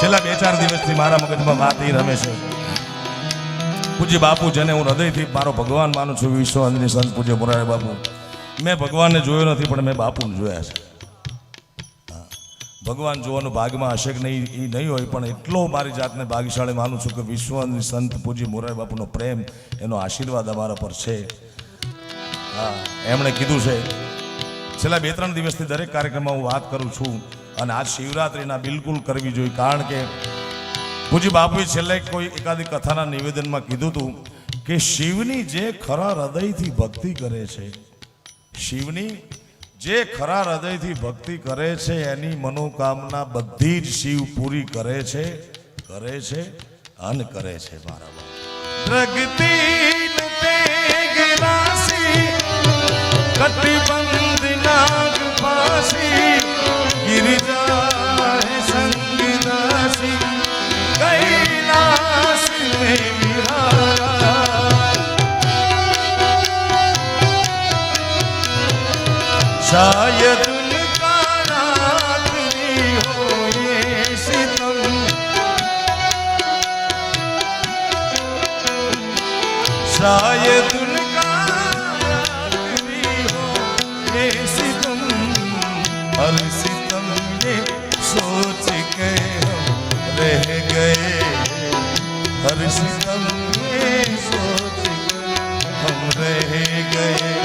છેલ્લા બે ચાર દિવસથી મારા મગજમાં વાત એ રમે છે. પૂજ્ય બાપુ, જેને હું હૃદયથી મારો ભગવાન માનું છું વિશ્વ અંજની સંત પૂજ્ય મોરારી બાપુ, મેં ભગવાનને જોયો નથી, પણ મેં બાપુને જોયા છે. ભગવાન જોવાનું ભાગમાં હશે કે નહીં એ નહીં હોય, પણ એટલો મારી જાતને ભાગ્યશાળી માનું છું કે વિશ્વની સંત પૂજ્ય મોરારી બાપુનો પ્રેમ, એનો આશીર્વાદ અમારા પર છે. હા, એમણે કીધું છે, છેલ્લા બે ત્રણ દિવસથી દરેક કાર્યક્રમમાં હું વાત કરું છું અને આ શિવરાત્રિના બિલકુલ કરવી જોઈએ. કારણ કે પૂજી બાપુએ છેલ્લે કોઈ એકાદી કથાના નિવેદનમાં કીધું હતું કે શિવની જે ખરા હૃદયથી ભક્તિ કરે છે, શિવની જે ખરા હૃદયથી ભક્તિ કરે છે, એની મનોકામના બધી જ શિવ પૂરી કરે છે કરે છે અન કરે છે મારા પ્રગતિ કટિબંધ નાગ પાસી ગિરિ शायद उनका रात्रि हो ये सितम हर सितम ये सोच के हम रह गए हर सितम ये सोच के हम रह गए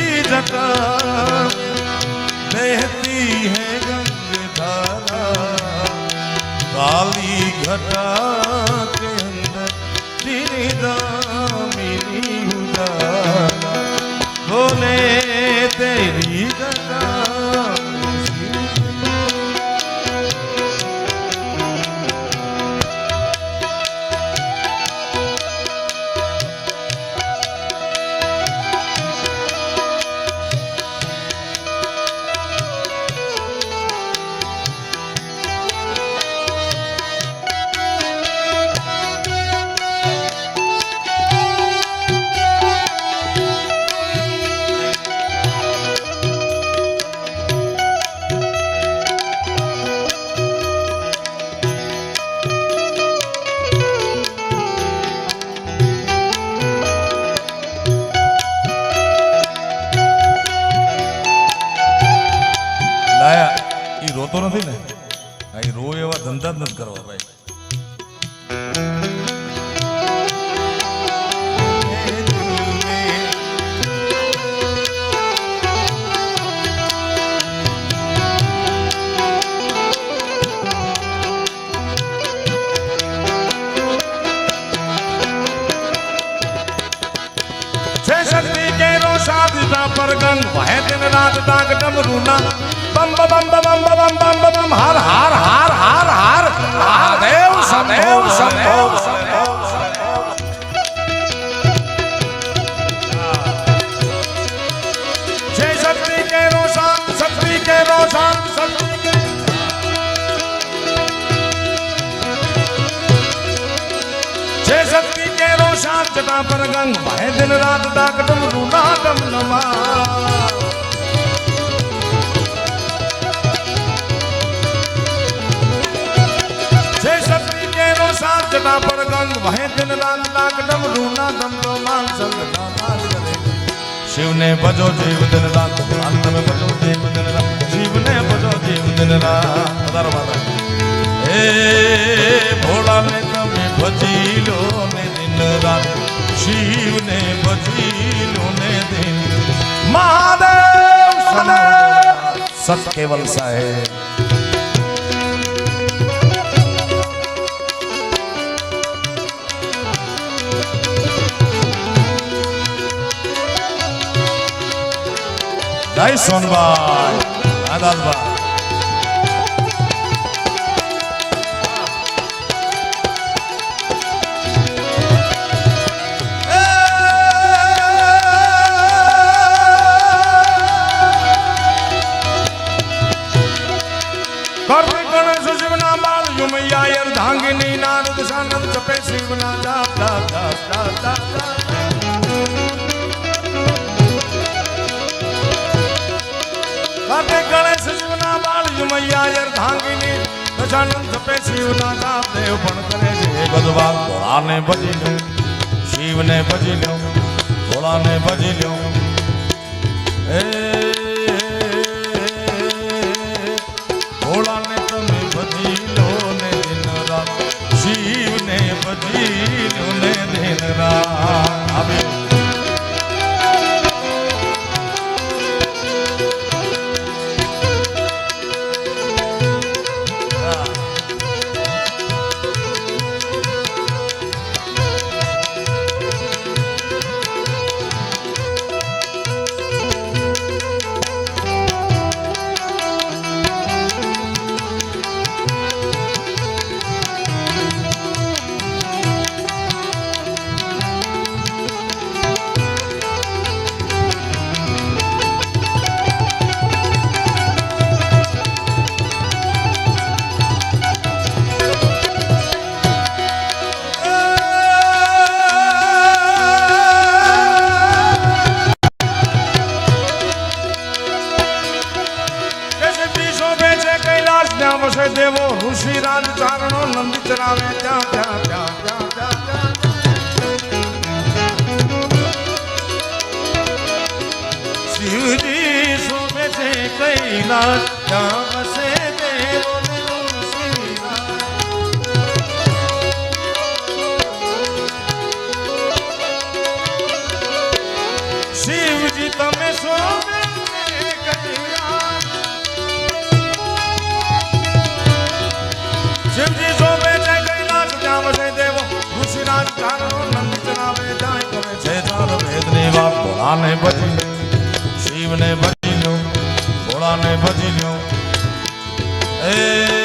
तेरी जटा में बहती है गंगधारा काली घटा के अंदर तेरी दामिनी उजाला રાત રૂના બમ બમ બમ બમ બમ બમ બમ બમ હાર હાર હાર હાર હાર મહાદેવ શંભો સંભવ છે શક્તિ કેરો શાંત શક્તિ કેરો શાંત શક્તિ કે શક્તિ કેરો શાંત ડમ જટા પર ગંગ વહે દિન રાત ડાક ડમરૂના દમતો માન સંગ નાદ કરે શિવને ભજો જીવ દિન રાત ભગવાન તમે ભજો જીવ દિન રાત. શિવને ભજો જીવ દિન રાત. પધારો માતા એ ભોળાને તમે ભજી લો ને દિન રાત. શિવને ભજી લો ને દિન. મહાદેવ સદેવ સત કેવલ સાહેબ. જય સોનભાઈ ગણેશ શિવના બાળ યુમૈયા યર ધાંગિની નારદ ગજાનંદ જપે શિવના જાપ દેવ ભોળાને ભજી લ્યો, શિવને ભજી લો ભોળાને ભજી લો એ ઋષિરાજ ચારણો નંદી ચરાવે ત્યાં ત્યાં ત્યાં ત્યાં ત્યાં શિવજી શોભે છે કૈલાસ ત્યાં ભોળાને ભજી શિવને ભજી લો ભોળાને ભજી લો એ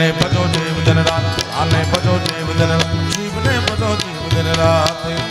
શિવને ભજો દેવ દિન રાત આને ભજો દેવ દિન શિવને ભજો દેવ દિન રાત